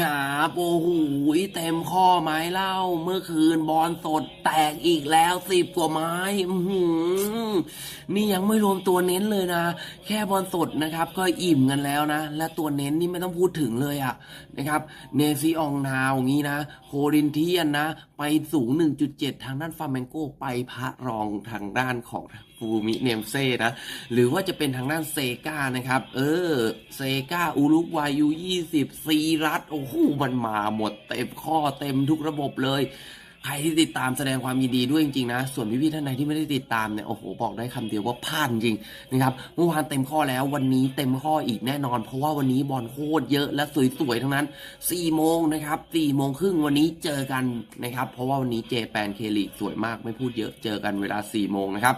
ครับโอ้โหเต็มข้อไม้เล่า เมื่อคืนบอลสดแตกอีกแล้วสิบกว่าไม้หนี่ยังไม่รวมตัวเน้นเลยนะ แค่บอลสดนะครับ ก็อิ่มกันแล้วนะ และตัวเน้นนี่ไม่ต้องพูดถึงเลยอะนะครับ เนซิอองนาวงี้นะ โครินเทียนนะ ไปสูง 1.7 ทางด้านฟาเมนโกไปพระรองทางด้านของฟูมิเนมเซ่นะ หรือว่าจะเป็นทางด้านเซกานะครับ เออ เซกาอุรุกวายู 20ซีรัตโอ้โหมันมาหมดเต็มข้อเต็มทุกระบบเลย ใครที่ติดตามแสดงความยินดีด้วยจริงๆนะ ส่วนพี่ๆท่านใดที่ไม่ได้ติดตามเนี่ยโอ้โหบอกได้คำเดียวว่าพลาดจริงนะครับเมื่อวานเต็มข้อแล้ววันนี้เต็มข้ออีกแน่นอน เพราะว่าวันนี้บอลโคตรเยอะและสวยๆทั้งนั้น4โมงนะครับ4โมงครึ่งวันนี้เจอกันนะครับเพราะว่าวันนี้เจแปนเคลีกสวยมากไม่พูดเยอะเจอกันเวลา4โมงนะครับ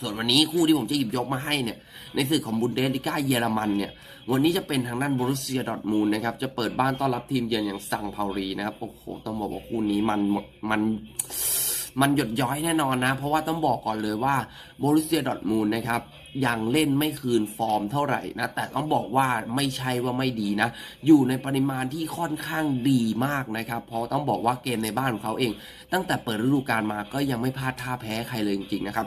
ส่วนวันนี้คู่ที่ผมจะหยิบยกมาให้เนี่ยในสื่อของบุนเดสลิก้าเยอรมันเนี่ยวันนี้จะเป็นทางด้านบรูเซียดอร์ทมูลนะครับจะเปิดบ้านต้อนรับทีมเยือนอย่างซังเผารีนะครับโอ้โหต้องบอกว่าคู่นี้มันมันมันหยดย้อยแน่นอนนะ เพราะว่าต้องบอกก่อนเลยว่าบรูเซียดอร์ทมูลนะครับยังเล่นไม่คืนฟอร์มเท่าไหร่นะ แต่ต้องบอกว่าไม่ใช่ว่าไม่ดีนะ อยู่ในปริมาณที่ค่อนข้างดีมากนะครับ เพราะต้องบอกว่าเกมในบ้านของเขาเอง ตั้งแต่เปิดฤดูกาลมาก็ยังไม่พลาดท่าแพ้ใครเลยจริงๆนะครับ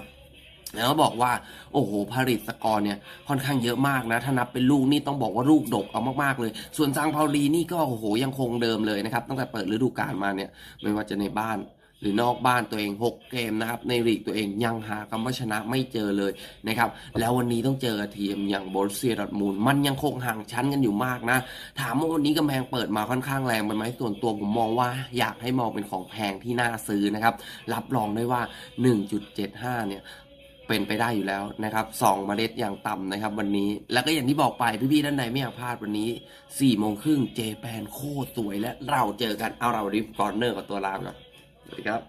แล้วบอกว่าโอ้โหผลิตสกอร์เนี่ยค่อนข้างเยอะมากนะถ้านับเป็นลูกนี่ต้องบอกว่าลูกดกเอามากๆเลย ส่วนซางเปาลีนี่ก็โอ้โหยังคงเดิมเลยนะครับตั้งแต่เปิดฤดูกาลมาเนี่ยไม่ว่าจะในบ้านหรือนอกบ้านตัวเอง 6 เกมนะครับ ในลีกตัวเองยังหาคำว่าชนะไม่เจอเลยนะครับ แล้ววันนี้ต้องเจอทีมอย่างบอร์เซียดอร์ทมูลมันยังคงห่างชั้นกันอยู่มากนะ ถามว่าวันนี้กำแพงเปิดมาค่อนข้างแรงไปไหมส่วนตัวผมมองว่าอยากให้มองเป็นของแพงที่น่าซื้อนะครับ รับรองได้ว่า 1.75 เนี่ย เป็นไปได้อยู่แล้วนะครับสองเมล็ดอย่างต่ำนะครับ วันนี้ แล้วก็อย่างที่บอกไปพี่ๆด้านในไม่อยากพลาดวันนี้4ี่โมงครึ่งเจแปนโคตรสวยและเราเจอกันเอาเราริฟกอร์เนอร์กับตัวลามก่อนสวัสดีครับ